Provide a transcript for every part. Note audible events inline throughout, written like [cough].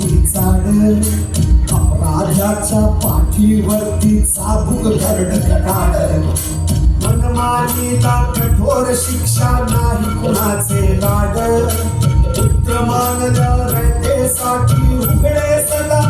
नावाची चाड अपराध्याच्या पाठीवरती चाबूक धरण कटाड मनमानीला कठोर शिक्षा नाही कुणाचे लाड. पुत्र पुत्रमान रयतेसाठी उघडे सदा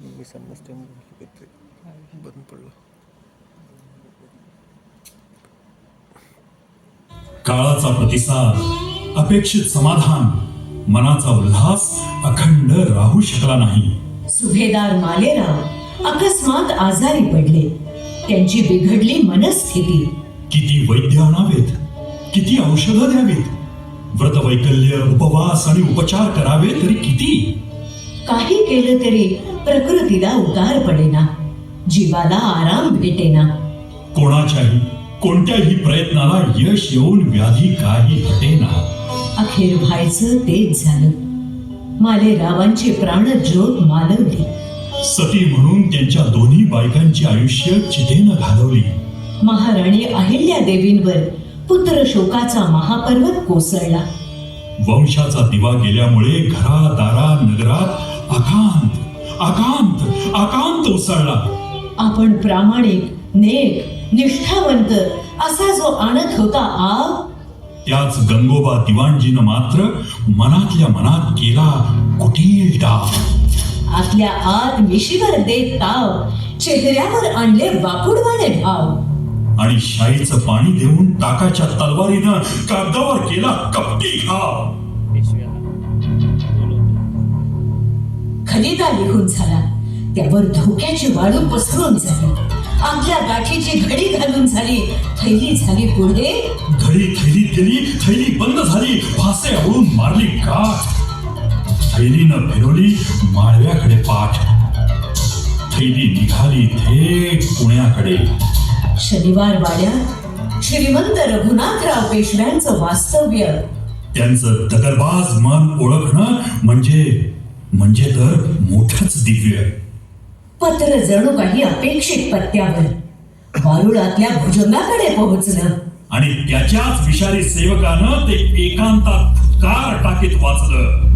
मी संडास टाइम काहीतरी बंद पडलं. काळाचा प्रतिसाद अपेक्षित समाधान मनाचा उल्हास अखंड राहू शकला नाही. सुभेदार मालेराव अकस्मात आजारी पडले. त्यांची बिघडली मनस्थिती. किती वैद्य आणावेत? किती औषधं द्यावीत? व्रतवैकल्य उपवास आणि उपचार करावे तरी किती? काही केलं तरी प्रकृतीला उतार पडेना. जीवाला आराम भेटेना. कोणाच्याही कोणत्याही प्रयत्नाला यश येऊन व्याधी काही हटेना. अखेर व्हायचं तेच झालं. मालेरावांची प्राणज्योत मालवली. सती म्हणून त्यांच्या दोन्ही बायकांची आयुष्य चितेनं घालवली. महाराणी अहिल्या देवींवर पुत्र शोकाचा महापर्वत कोसळला. वंशाचा दिवा गेल्यामुळे घरा दारा नगरात आकांत आकांत आकांत उसळला. आपण प्रामाणिक नेक निष्ठावंत असा जो आणत होता आव त्याच गंगोबा दिवाणजीनं मात्र मनातल्या मनात केला कुटील डाव. आतल्या आत मिशीवर देत ताव चेहऱ्यावर आणले वाकुडवाणे भाव. आणि शाईचं पाणी देऊन टाकाच्या तलवारीनं कागदावर केला कपटी घाव. खलिदा लिहून झाला. त्यावर धोक्याची वाळू पसरून झाली. आपल्या गाठीची घडी घालून झाली. थैली झाली पुढे. घडी थैली गेली थैली बंद झाली. फासे आवळून मारली गाठ. थैलीनं फिरवली माळव्याकडे पाठ. थैली निघाली थेट पुण्याकडे. शनिवार वाड्यात श्रीमंत रघुनाथराव पेशव्यांचं वास्तव्य. त्यांचं दगरबाज मन ओळखणं म्हणजे म्हणजे तर मोठंच दिव्य पत्र जणू काही अपेक्षित पत्त्यावर. वारुळातल्या भुजंगाकडे पोहोचलं. आणि त्याच्याच विषारी सेवकानं ते एकांतात फुटकार टाकीत वाचलं.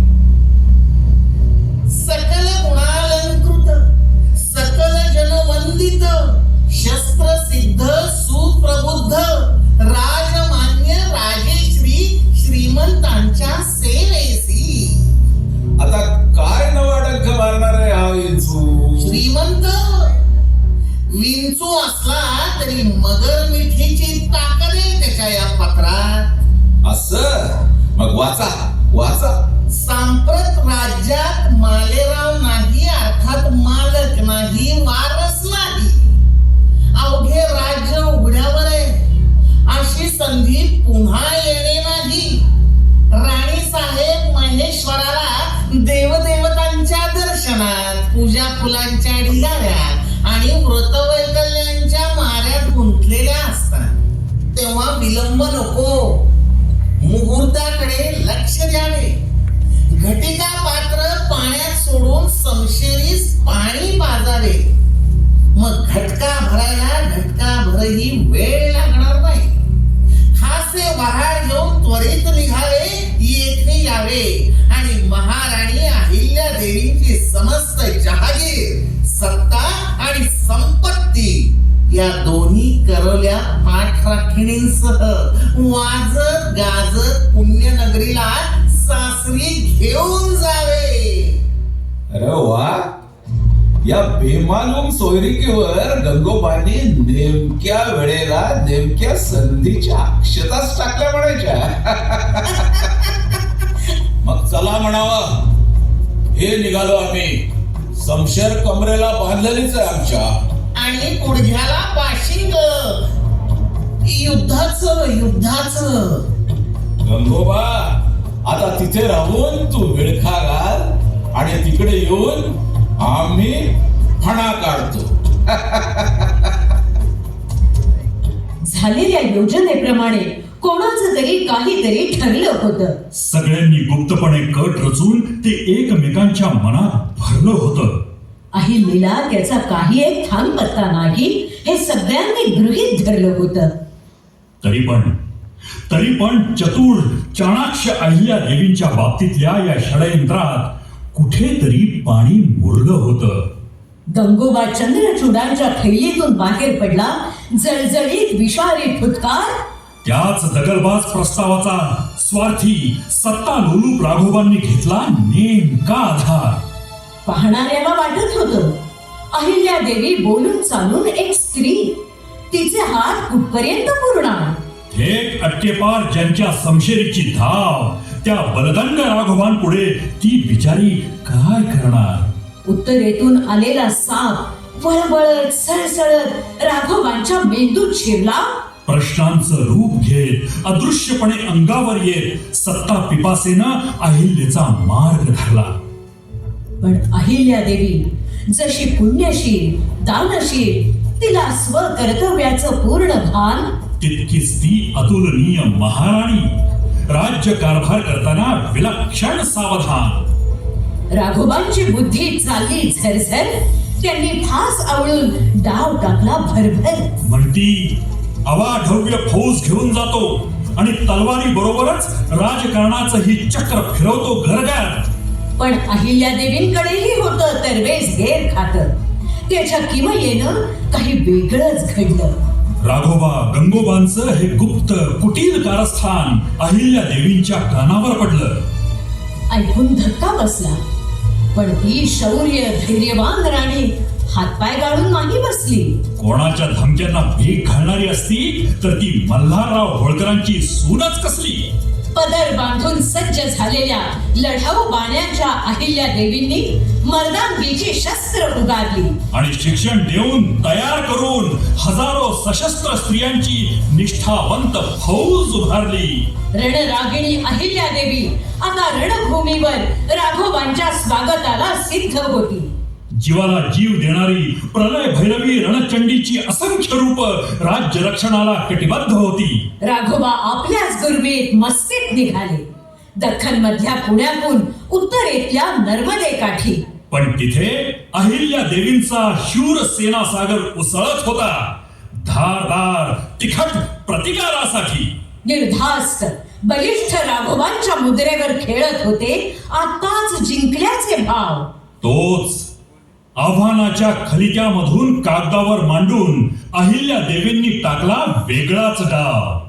विंचू असला तरी मगर मिठीची ताकद आहे त्याच्या या पत्रात. असं? मग वाचा वाचा. सांप्रत राज्यात मालेराव नाही अर्थात मालक नाही वारस नाही. अवघे राज्य उघड्यावर आहे. अशी संधी पुन्हा तेव्हा विलंब नको. मुहूर्ताकडे लक्ष द्यावे. घटिका पात्र पाण्यात सोडून समशेरीस पाणी पाजावे. मग घटका भरायला घटका भरही वेळ लागणार नाही. हास्य वहाळ घेऊन त्वरित निघावे येथे यावे. आणि महाराणी अहिल्या देवींची समस्त जहागीर सत्ता आणि संपत्ती या दोन्ही करवल्या पाठराखिणींसह. वाजत गाजत पुण्यनगरीला सासरी घेऊन जावे. अरे वा. या बेमालूम सोयरिकीवर गंगोबांनी नेमक्या वेळेला नेमक्या संधीच्या अक्षताच टाकल्या म्हणायच्या. [laughs] मग चला म्हणावं. हे निघालो आम्ही. समशेर कमरेला बांधलेलीच आहे आमच्या. आणि गुडघ्याला बाशिंग युद्धाचं युद्धाचं. गंगोबा आता तिथे राहून तू विळखा घाल आणि तिकडे येऊन आम्ही फणा काढतो. झालेल्या योजनेप्रमाणे कोणाचं तरी काहीतरी ठरलं होतं. सगळ्यांनी गुप्तपणे कट रचून ते एकमेकांच्या मनात भरलं होतं. अहिल्याला त्याचा काही एक थांब पत्ता नाही. हे सगळ्यांनी गृहीत धरलं होतं. तरी पण तरी पण चतुर चाणाक्ष अहिल्या देवींच्या बाबतीतल्या या षडयंत्रात कुठेतरी पाणी मुरलं होतं. गंगोबा चंद्रचूडांच्या थैलीतून बाहेर पडला. जळजळीत विषारी फुटकार. त्याच दगलबाज प्रस्तावाचा स्वार्थी सत्ता लोलूप राघोबांनी घेतला नेमका आधार. पाहणाऱ्याला वाटत होतं. अहिल्या देवी बोलून चालून एक स्त्री तिचे हात कुठपर्यंत पुरणार? थेट अटकेपार ज्यांच्या समशेरीची धाव त्या बलदंड राघोबांपुढे ती बिचारी काय करणार? उत्तरेतून आलेला साप वळवळत सळसळत राघवांच्या मेंदूत शिरला. प्रश्नांचं रूप घेत अदृश्यपणे अंगावर येत सत्ता पिपासेनं अहिल्येचा मार्ग धरला. पण अहिल्या देवी जशी पुण्यशील दानशील तिला स्वकर्तव्याचं पूर्ण भान. तितकीच ती अतुलनीय महाराणी. राज्य कारभार करताना विलक्षण सावधान. राघोबांची बुद्धी चालली झरझर त्यांनी फास आवळून डाव टाकला भरभर. म्हणती अवाढव्य फौज घेऊन जातो आणि तलवारी बरोबरच राजकारणाचं ही चक्र फिरवतो घरघर पण अहिल्या देवींकडेही होतं तरवेज घेर खात. त्याच्या किमयेनं काही वेगळंच घडलं. राघोबा गंगोबांचं हे गुप्त कुटील कारस्थान अहिल्या देवींच्या कानावर पडलं. ऐकून धक्का बसला. पण ती शौर्य धैर्यवान राणी हातपाय गाळून नाही बसली. कोणाच्या धमक्यांना भीक घालणारी असती तर ती मल्हारराव होळकरांची सूनच कसली? पदर बांधून सज्ज झालेल्या लढाऊ बाण्याच्या अहिल्या देवींनी मर्दांगीची शस्त्र उगारली. आणि शिक्षण देऊन तयार करून हजारो सशस्त्र स्त्रियांची निष्ठावंत फौज उभारली. रणरागिणी अहिल्या देवी आता रणभूमीवर राघोबांच्या स्वागताला सिद्ध होती. जीवाला जीव देणारी प्रलय भैरवी रणचंडीची असंख्य रूप राज्य रक्षणाला कटिबद्ध होती. राघोबा आपल्याच गुरबीत मस्तीत निघाले. दख्खन मधल्या पुण्यातून उत्तरेतल्या नर्मदे काठी. पण तिथे अहिल्या देवींचा शूर सेना सागर उसळत होता. धारदार तिखट प्रतिकारासाठी. निर्धास्त बलिष्ठ राघोबांच्या मुद्रेवर खेळत होते आताच जिंकल्याचे भाव. तोच आव्हानाच्या खलिक्यामधून कागदावर मांडून अहिल्या देवींनी टाकला वेगळाच डाव.